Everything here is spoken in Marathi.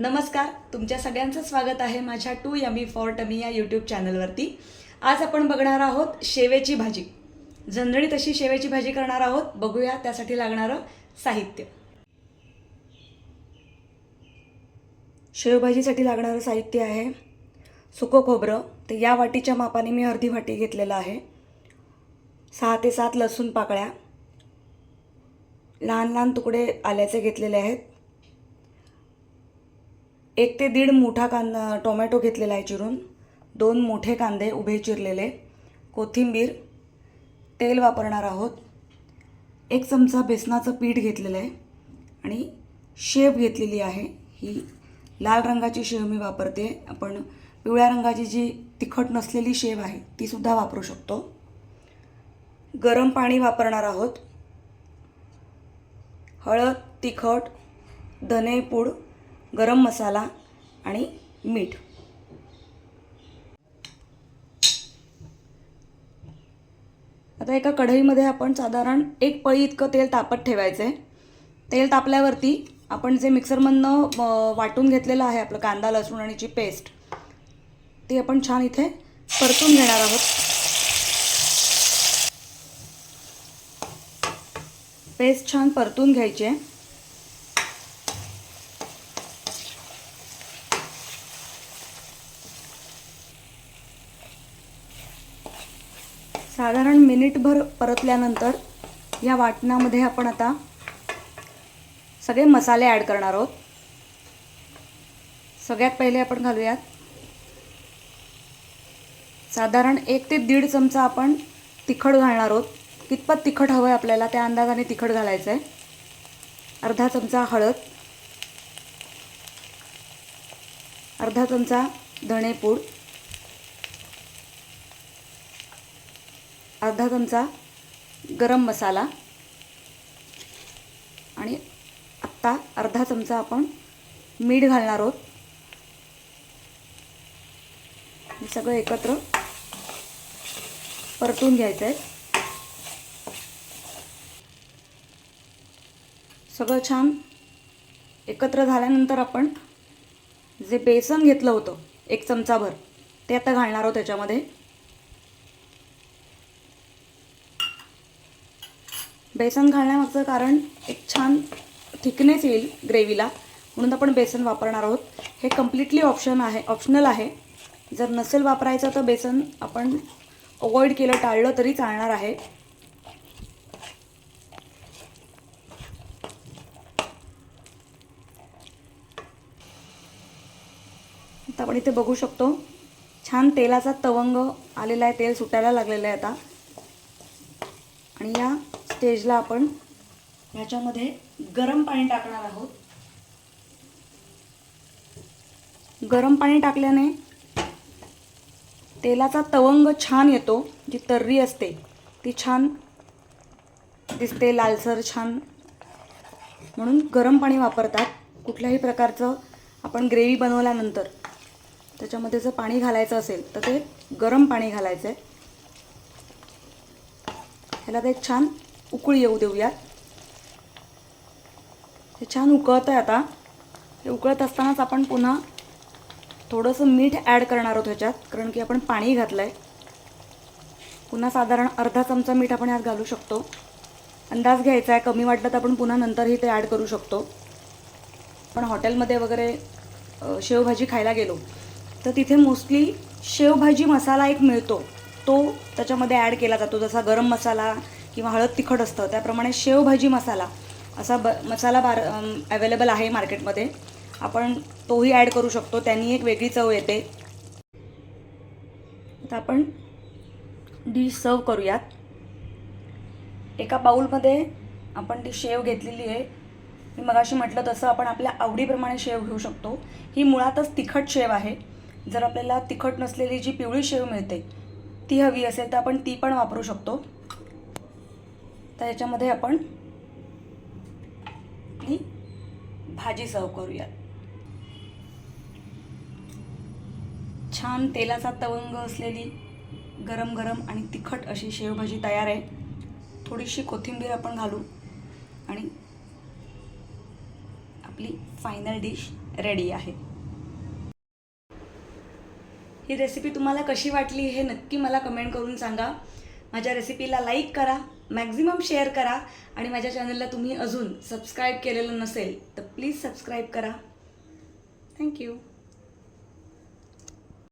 नमस्कार तुमच्या सगळ्यांचं स्वागत आहे माझ्या टू यमी फॉर टमी या यूट्यूब चॅनलवरती. आज आपण बघणार आहोत शेवेची भाजी. झणझणीत अशी शेवेची भाजी करणार आहोत. बघूया त्यासाठी लागणारं साहित्य. शेवभाजीसाठी लागणारं साहित्य आहे सुकं खोबरं. तर या वाटीच्या मापाने मी अर्धी वाटी घेतलेलं आहे. सहा ते सात लसूण पाकळ्या. लहान लहान तुकडे आल्याचे घेतलेले आहेत. एक ते दीड मोठा कांदा टोमॅटो घेतलेला आहे चिरून. दोन मोठे कांदे उभे चिरलेले. कोथिंबीर तेल वापरणार आहोत. एक चमचा बेसनाचं पीठ घेतलेलं आहे. आणि शेव घेतलेली आहे. ही लाल रंगाची शेव मी वापरते. आपण पिवळ्या रंगाची जी तिखट नसलेली शेव आहे तीसुद्धा वापरू शकतो. गरम पाणी वापरणार आहोत. हळद तिखट धनेपूड गरम मसाला आणि मीठ. आता एका कढईमध्ये आपण साधारण एक पळी इतकं तेल तापत ठेवायचं आहे तेल तापल्यावरती आपण जे मिक्सरमधनं वाटून घेतलेलं आहे आपलं कांदा लसूण आणिची पेस्ट ती आपण छान इथे परतून घेणार आहोत. पेस्ट छान परतून घ्यायची आहे. साधारण मिनिटभर परतल्यानंतर या वाटणामध्ये आपण आता सगळे मसाले ॲड करणार आहोत. सगळ्यात पहिले आपण घालूयात. साधारण एक ते दीड चमचा आपण तिखट घालणार आहोत. कितपत तिखट हवं आहे आपल्याला त्या अंदाजाने तिखट घालायचं आहे अर्धा चमचा हळद. अर्धा चमचा धणेपूड. अर्धा चमचा गरम मसाला आणि आत्ता अर्धा चमचा आपण मीठ घालणार आहोत. सगळं एकत्र परतून घ्यायचं आहे. सगळं छान एकत्र झाल्यानंतर आपण जे बेसन घेतलं होतं एक चमचाभर ते आता घालणार आहोत त्याच्यामध्ये. बेसन घालण्यामागचं कारण एक छान थिकनेस येईल ग्रेव्हीला. म्हणून आपण बेसन वापरणार आहोत. हे कम्प्लिटली ऑप्शन आहे ऑप्शनल आहे. जर नसेल वापरायचं तर बेसन आपण अवॉइड केलं टाळलं तरी चालणार आहे. आता आपण इथे बघू शकतो छान तेलाचा तवंग आलेला आहे तेल सुटायला लागलेलं आहे आता. आणि या स्टेजला आपण ह्याच्यामध्ये गरम पाणी टाकणार आहोत. गरम पाणी टाकल्याने तेलाचा तवंग छान येतो जी तर्री असते ती छान दिसते लालसर छान. म्हणून गरम पाणी वापरतात. कुठल्याही प्रकारचं आपण ग्रेव्ही बनवल्यानंतर त्याच्यामध्ये जर पाणी घालायचं असेल तर ते गरम पाणी घालायचं आहे ह्याला ते छान उकळी येऊ देऊयात. हे छान उकळतं आहे आता. हे उकळत असतानाच आपण पुन्हा थोडंसं मीठ ॲड करणार आहोत ह्याच्यात कारण की आपण पाणी घातलं आहे पुन्हा साधारण अर्धा चमचा मीठ आपण यात घालू शकतो. अंदाज घ्यायचा आहे कमी वाटलं तर आपण पुन्हा नंतरही ते ॲड करू शकतो. पण हॉटेलमध्ये वगैरे शेवभाजी खायला गेलो तर तिथे मोस्टली शेवभाजी मसाला एक मिळतो. तो त्याच्यामध्ये ॲड केला जातो जसा गरम मसाला किंवा हळद तिखट असतं त्याप्रमाणे शेवभाजी मसाला असा ब मसाला बार अवेलेबल आहे मार्केटमध्ये. आपण तोही ॲड करू शकतो त्यांनी एक वेगळी चव येते. आता आपण डिश सर्व करूयात. एका बाऊलमध्ये आपण ती शेव घेतलेली आहे. मी मगाशी म्हटलं तसं आपण आपल्या आवडीप्रमाणे शेव घेऊ शकतो. ही मुळातच तिखट शेव आहे. जर आपल्याला तिखट नसलेली जी पिवळी शेव मिळते ती हवी असेल तर आपण ती पण वापरू शकतो. तर याच्यामध्ये आपण आपली भाजी सर्व करूयात. छान तेलाचा तवंग असलेली गरम गरम आणि तिखट अशी शेवभाजी तयार आहे. थोडीशी कोथिंबीर आपण घालू आणि आपली फायनल डिश रेडी आहे. ही रेसिपी तुम्हाला कशी वाटली हे नक्की मला कमेंट करून सांगा. माझ्या रेसिपीला लाईक करा मॅक्झिमम शेअर करा आणि माझ्या चॅनलला तुम्ही अजून सबस्क्राईब केलेलं नसेल तर प्लीज सबस्क्राईब करा. थँक्यू